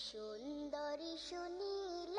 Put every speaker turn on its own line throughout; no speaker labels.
সুন্দরী সুনীল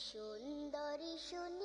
সুন্দর সুনীল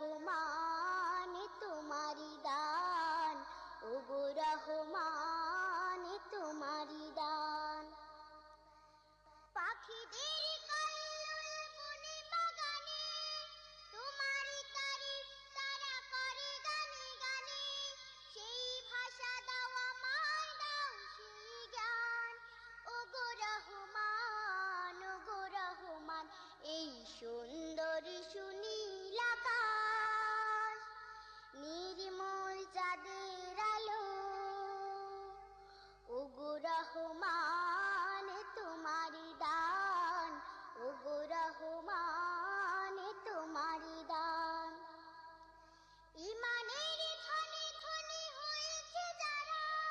ওগো তোমারি